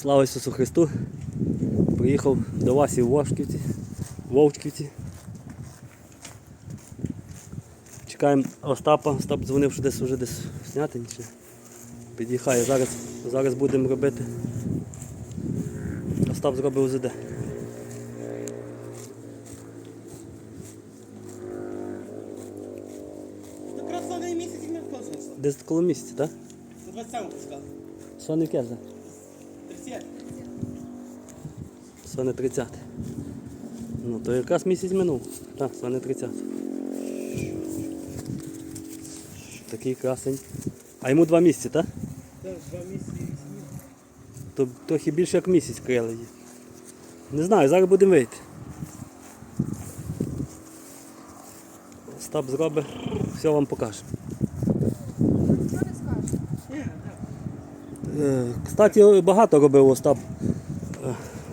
Слава Ісусу Христу! Приїхав до Васі в Вовчківці. Вовчківці. Чекаємо Остапа. Остап дзвонив, що десь вже десь в Снятині. Під'їхає. Зараз, зараз будемо робити. Остап зробив і не вкладається. Десь коло місяця, так? За 27 пускав. Соне яке? 30. Соне 30. Ну, то якраз місяць минув. Так, соне 30. Такий красень. А йому два місяці, так? Так, два місяці. То трохи більше як місяць крили є. Не знаю, зараз будемо вийти. Остап зробить, все вам покаже. Е, Кстати, багато робив Остап.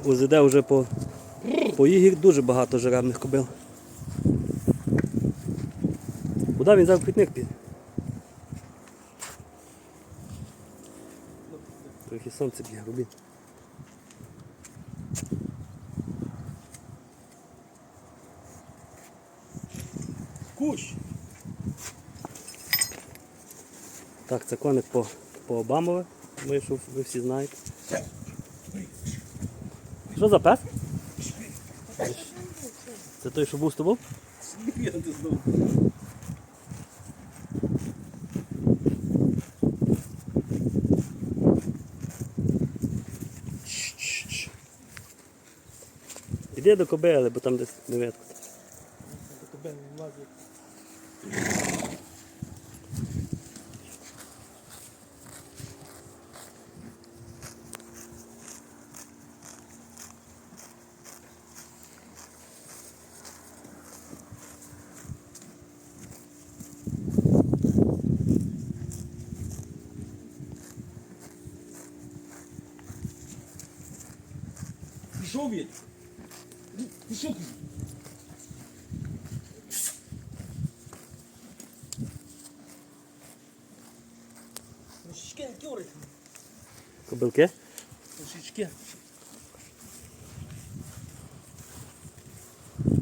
УЗД вже по, по ігір дуже багато жеребних кобил. Куди він зараз в пітник піде? Трохи сонце б'є, робіть. Кущ. Так, це коник по, по Обамове. Вийшов, ви всі знаєте. Що за пес? Це той, що був з тобою? Я не знав. Іди до кобили, бо там десь невідко. Пішов він. Пішов. Трошечки не тюрить. Кобилки? Трошечки.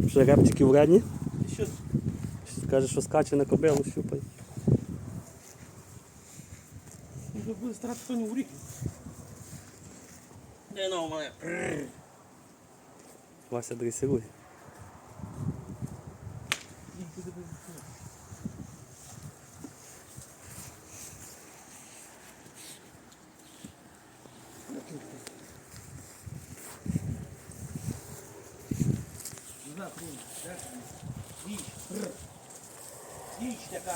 Жеребчики вредні. І що? Каже, що скаче на кобилу, щупай. Ну, буде старати хто в рік. Де на у мене? Вася дресирує. Діч така.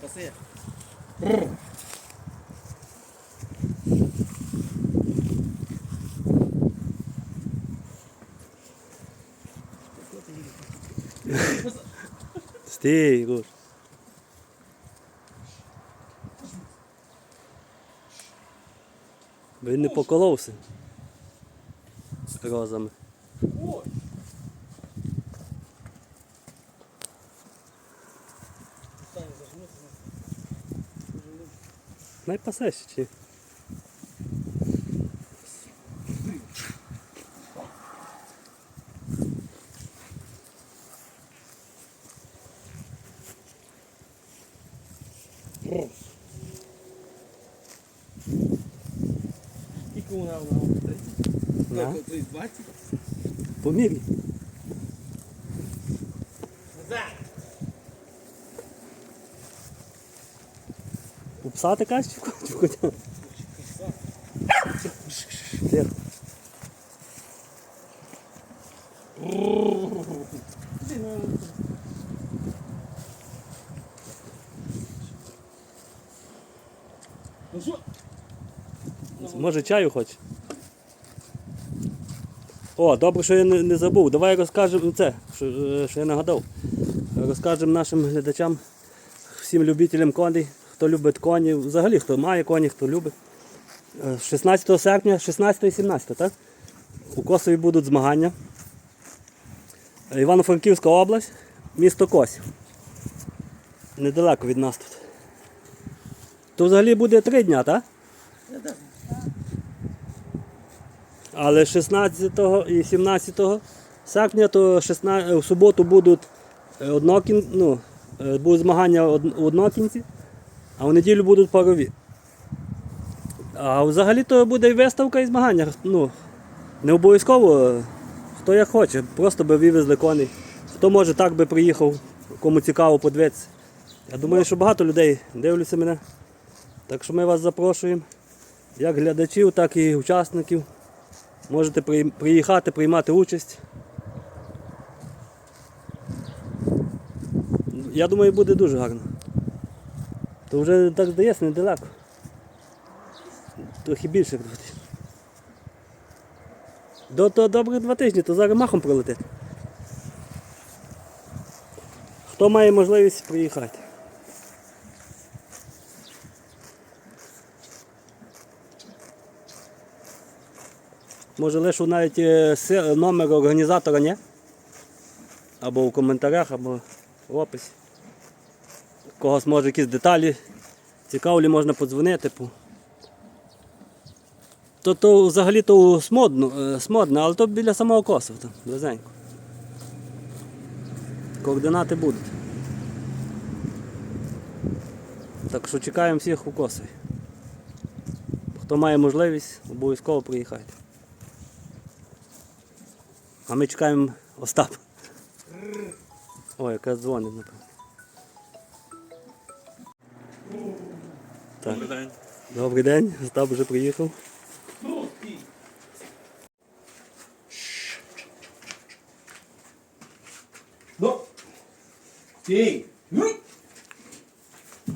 Паси. Стій. Бо Він не поколовся. Розами. Ой. Саня, зажмутися. Най чи. На. 30? 20? Помірі. У пса кажеш чи в ко- чи в коня? Тихо. Ну? Може чаю хоче? О, добре, що я не, не забув. Давай розкажемо це, що, е, що я нагадав. Розкажемо нашим глядачам, всім любителям коней, хто любить коні, взагалі хто має коні, хто любить. Е, 16 серпня, 16 і 17, так? У Косові будуть змагання. Е, Івано-Франківська область, місто Косів. Недалеко від нас тут. То взагалі буде три дня, так? Але 16 і 17 серпня, то 16, в суботу будуть е, однокін, ну, е, будуть змагання у однокінці, а в неділю будуть парові. А взагалі то буде і виставка і змагання. Ну, не обов'язково, е, хто як хоче, просто би вивезли коней. Хто може так би приїхав, кому цікаво подивитися. Я думаю, що багато людей дивляться мене. Так що ми вас запрошуємо, як глядачів, так і учасників. Можете приїхати, приймати участь. Я думаю, буде дуже гарно. То вже так здається недалеко. Трохи більше два тижні. До, до добрих два тижні, то зараз махом прилетить. Хто має можливість приїхати? Може лише навіть е, номер організатора ні? Або в коментарях, або в описі. Когось може якісь деталі цікавлі, можна подзвонити. По... То, то взагалі то смодно, е, смодно, але то біля самого Косова, там, близенько. Координати будуть. Так що чекаємо всіх у Косові. Хто має можливість, обов'язково приїхайте. А ми чекаємо Остап. Ой, яка дзвонить, напевно. Так. Добрий день. Добрий день, Остап вже приїхав. Ну. Стій. Ну.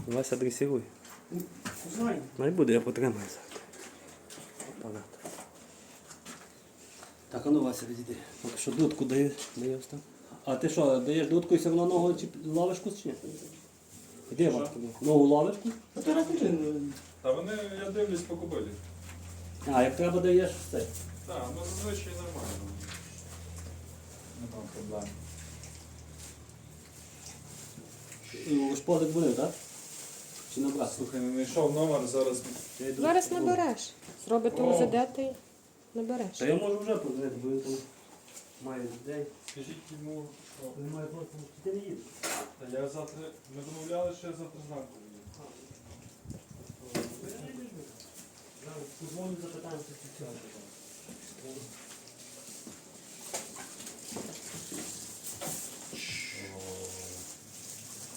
Вася дресируй. Знай. Най буде, я потримаю. Апарат. Так, а ну Вася, відійди. Поки що дудку дає, дає Остап. А ти що, даєш дудку і все одно ногу чи лавишку чи ні? Іди, Васька, ногу лавишку. А ти раз не Та вони, я дивлюсь по кобилі. А, як треба даєш все. Так, ну зазвичай нормально. Нема проблем. У шподик буде, так? Чи набрати? Слухай, не знайшов номер, зараз Я йду. Зараз набереш. Зробите О. УЗД, ти набереш. Та я можу вже подзвонити, бо він там має день. скажіть йому, що Він має просто, ти не їдеш. Та я завтра, ми домовляли, що я завтра зранку їду. Зараз позвоню, запитаємо, що це.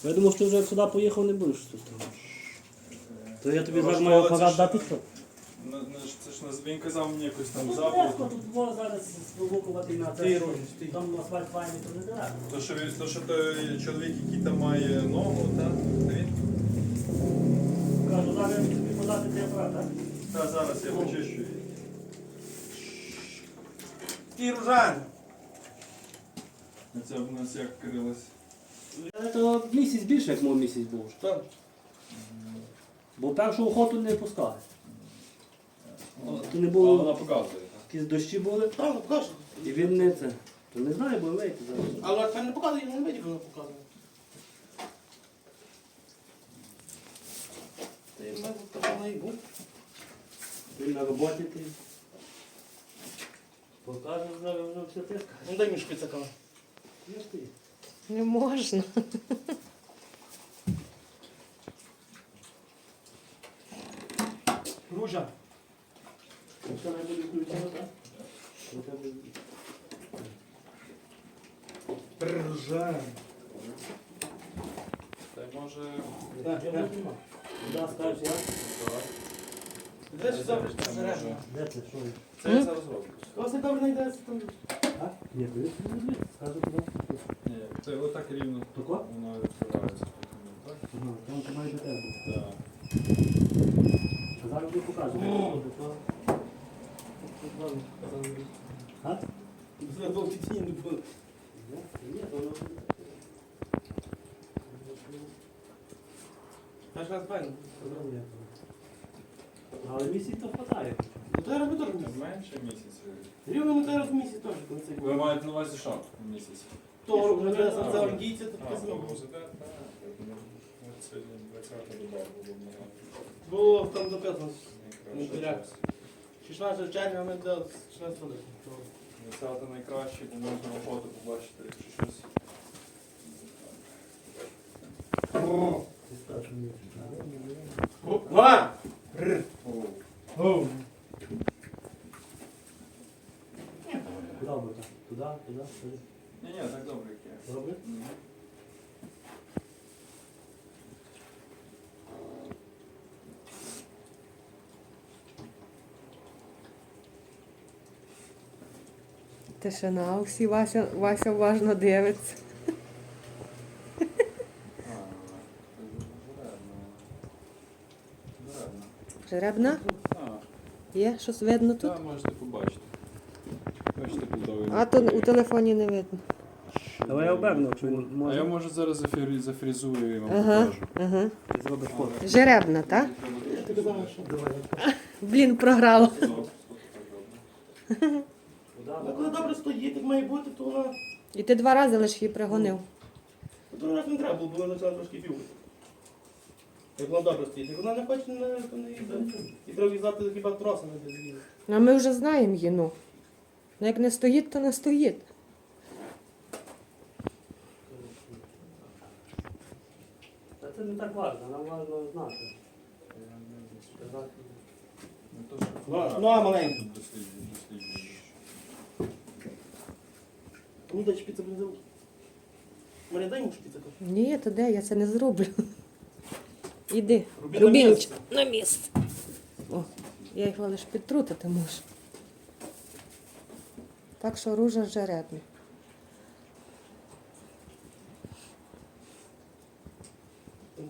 Я думав, що вже сюди поїхав, не будеш тут. То я тобі зараз маю апарат дати що? На- він казав мені якось там Ну, запах. легко, тут було зараз спровокувати на це. Стій, Рожі, стій. Там асфальт файний, то не далеко. То що, він, то, що той чоловік, який там має ногу, та? Та він? Кажу, зараз тобі подати цей апарат, так? Та зараз я почищу її. Стій, Ружан. Це в нас як крилось. Це місяць більше, як мов місяць був. Так. Бо першу охоту не пускали. О, То не було, вона показує, якісь дощі були, Так, покажу. і він не це. То не знаю, бо вийти зараз. Але це не показує, він не видів, коли показує. Ти в мене і був. Він на роботі ти. Покаже зараз вже все тиска. Ну дай мені шпицака. Я ж ти. Не можна. Ружа. Включено, так? Може... Так, Я. Да, скажеш я. Де ж завжди Це Де це, що? Це я зараз роблю. Ось добре знайдеться там. А? Ні, ти скажу туди. Ні, це отак рівно. Тако? Воно відкривається. Так? Ага, там має бути. Так. Зараз тобі покажу. О! А? На довгі тіні не було. Ні, ні, то воно... Аж раз файно. Але місяць то хватає. Ну то я роблю теж місяць. Менше місяця. Рівно на зараз місяць теж коли цей Ви маєте на увазі що? Місяць? То робить А, за оргійця, то А, таке то знову. УЗД, так. От Сьогодні 20 доба було Було там до 15. Найкраще Ну, час. 16 червня ми до 16 липня. Десята найкраще, бо можна охоту побачити, якщо щось. Ва! Оу. Добре, так. Туди, туди, туди. Ні, ні, так добре, як є. Добре? Мгм. Тишина, всі Вася, Вася уважно дивиться. Жеребна? Є щось видно тут? так, можете побачити. Бачите. А то у телефоні не видно. Давай я оберну, якщо він А я може зараз зафрі- зафрізую і вам Ага, покажу. ага. Зробиш фото. Жеребна, так? Блін, програла. Добре. вона коли добре стоїть, як має бути, то вона... І ти два рази лише її пригонив. Другий раз не треба було, бо вона почала трошки бігати. Як вона добре стоїть. Як вона не хоче, не, то не їде. І треба в'язати хіба тросами десь їде. А ми вже знаємо її, ну. Ну як не стоїть, то не стоїть. Та це не так важливо, нам важливо знати. Сказати. Не Ну, а- ну, маленька. Досліджую. Ну, дай шпіца буде зовут. Марія, дай йому шпіца. Ні, то де, я це не зроблю. Іди, Рубі на місце. на місце. О, я їх лише підтрутити можу. Так що ружа жеребна.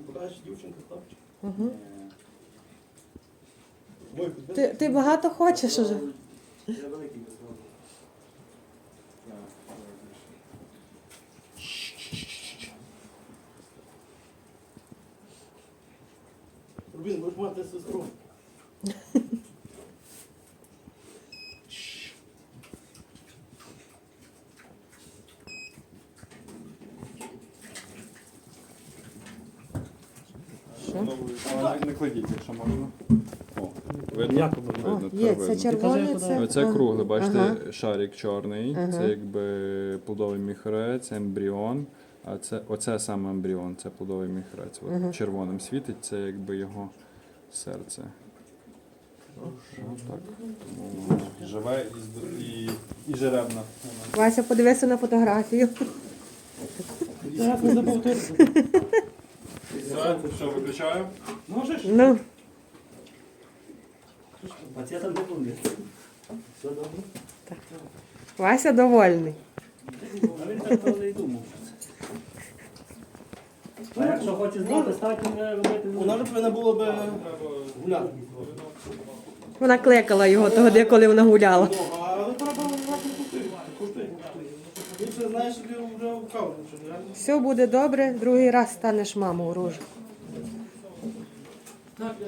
Покажеш дівчинка, хлопчик. Угу. Ти, ти багато хочеш уже. Я великий не зроблю. Так, Рубін, будеш мати сестру. Ну, але не- кладіть, якщо можна. О, видно? Видно, є, це видно. червоне, це. Оце ага. кругле, бачите, Ага. шарик чорний, Ага. це якби плодовий міхрець, ембріон. А це оце саме ембріон, це плодовий міхрець. От Ага. червоним світить, це якби його серце. Отак. Тому воно живе і, зд- і, і жеребна. Вася, подивися на фотографію. Зараз не. Все, що виключаю? Можеш? Ну, Пацієнтам не буде. Все добре? Вася довольний. А він так не й думав. Якщо хоче знати, стати робити. Вона ж повинна було б гуляти. Вона кликала його того, де коли вона гуляла. Ну, але треба власне купити. Купити. Ти знаєш, що вже вкав. Все буде добре, другий раз станеш мамою рожу. Так, е,